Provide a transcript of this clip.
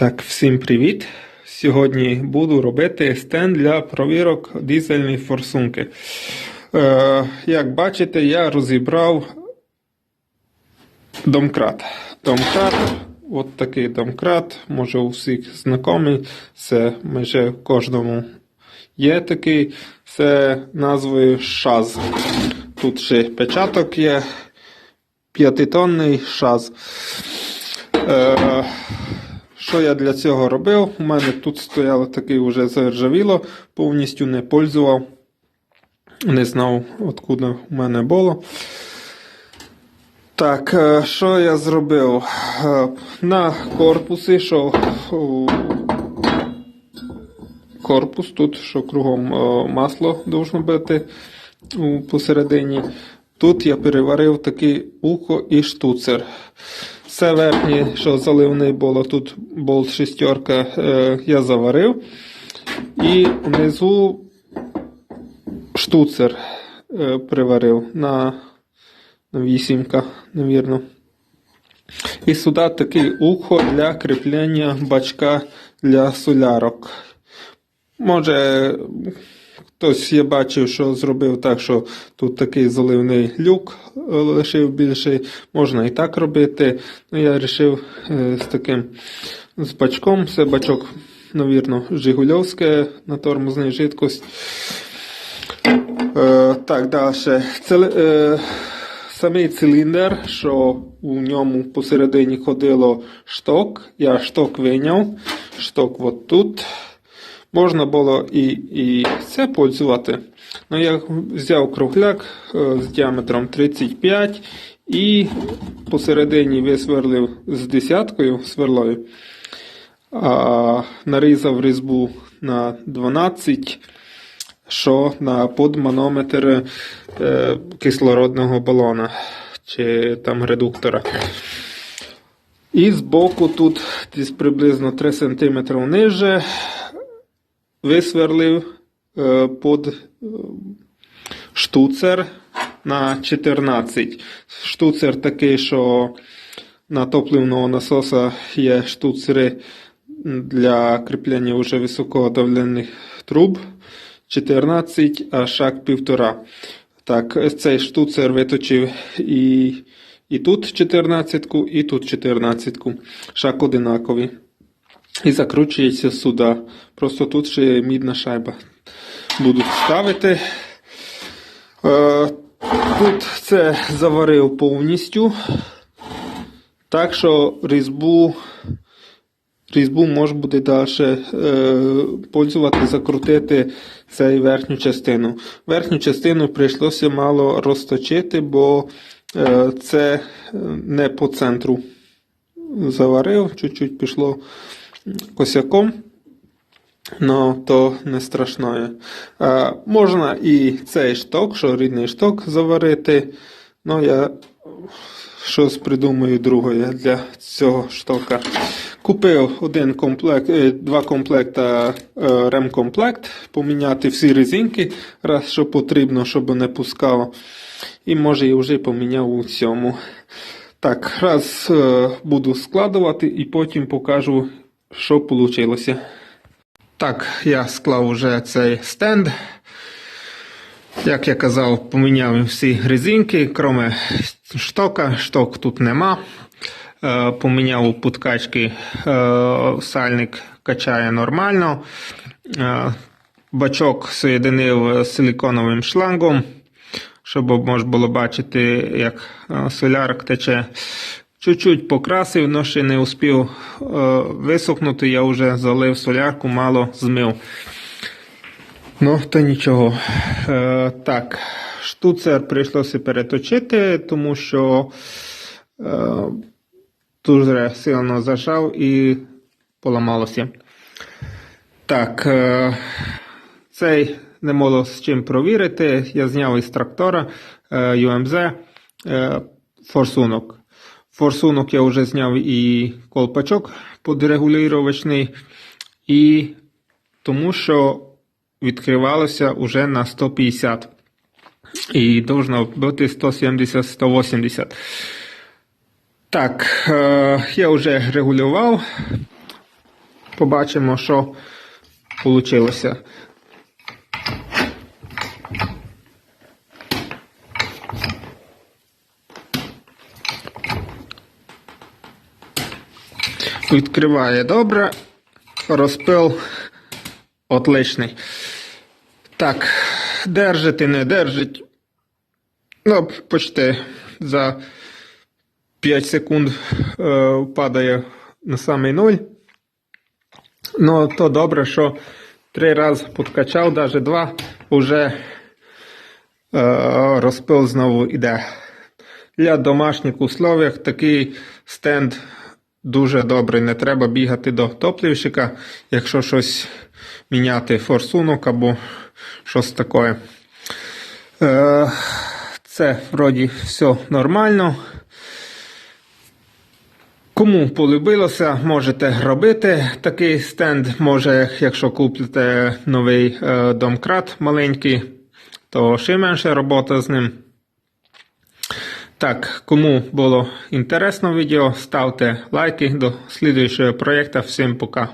Так, всім привіт! Сьогодні буду робити стенд для провірок дизельної форсунки. Е, як бачите, я розібрав домкрат. Домкрат, от такий домкрат, може у всіх знайомий, це майже в кожному є такий, це назвою ШАЗ. Тут ще печаток є, п'ятитонний ШАЗ. Е, що я для цього робив? У мене тут стояло такий вже заржавіло, повністю не пользував. Не знав, откуда у мене було. Так, е, що я зробив? Е, На корпусі, що о, корпус тут, що кругом масло должно бути посередині. Тут я переварив такий ухо і штуцер. Все верхнє, що заливне було, тут болт шестерка, е, я заварив. І внизу штуцер е, приварив на вісімка, навірно. І сюди такий ухо для кріплення бачка для солярок. Може, хтось я бачив, що зробив так, що тут такий заливний люк е, лишив більший. Можна і так робити. Ну, я вирішив е, з таким з бачком. Це бачок, навірно, Жигульовське на тормозний жидкость. Е, так, далі. Це, е, самий циліндр, що у ньому посередині ходило шток. Я шток виняв. Шток от тут. Можна було і, і це пользувати. Ну, я взяв кругляк е, з діаметром 35 і посередині висверлив з десяткою сверлою. А, нарізав різьбу на 12, що на подманометр е, кислородного балона чи там редуктора. І збоку тут десь приблизно 3 см ниже висверлив е, под е, штуцер на 14. Штуцер такий, що на топливного насоса є штуцери для кріплення вже високодавлених труб 14, а шаг півтора. Так, цей штуцер виточив і, і тут 14, і тут 14. Шаг одинаковий. І закручується сюди. Просто тут ще мідна шайба. Будуть ставити. Е, Тут це заварив повністю. Так що різьбу, різьбу може буде далі е, пользувати, закрутити цей верхню частину. Верхню частину прийшлося мало розточити, бо е, це не по центру заварив, чуть-чуть пішло косяком. Ну, то не страшно. А, можна і цей шток, що рідний шток заварити. Ну, я щось придумаю другое для цього штока. Купив один комплект, е, два комплекта е, ремкомплект, поміняти всі резинки, раз що потрібно, щоб не пускало. І може і вже поміняв у цьому. Так, раз е, буду складувати і потім покажу, що вийшло. Так, я склав уже цей стенд. Як я казав, поміняв всі резинки, кроме штока. Шток тут нема. Е, Поміняв подкачки, е, сальник качає нормально. Е, Бачок соєдинив з силиконовим шлангом, щоб можна було бачити, як солярок тече. Чуть-чуть покрасив, але ще не успів е, висохнути, я вже залив солярку, мало змив. Ну, то нічого. Е, так, штуцер прийшлося переточити, тому що е, дуже сильно зажав і поламалося. Так, е, цей не було з чим провірити. Я зняв із трактора е, UMZ е, форсунок. Форсунок я вже зняв і колпачок подрегулювачний, і тому що відкривалося вже на 150. І должно бути 170-180. Так, е, я вже регулював. побачимо, що вийшло. Відкриває добре. Розпил отличний. Так, держить і не держить. Ну, почти за 5 секунд е, падає на самий нуль. Ну, то добре, що три рази подкачав, навіть два, вже е, розпил знову йде. Для домашніх условиях такий стенд дуже добрий. Не треба бігати до топливщика, якщо щось міняти форсунок або щось таке. Е, це вроді все нормально. Кому полюбилося, можете робити такий стенд. Може, якщо купите новий е, домкрат маленький, то ще менше робота з ним. Так, кому було інтересно відео, ставте лайки до слідуючого проєкту. Всім пока.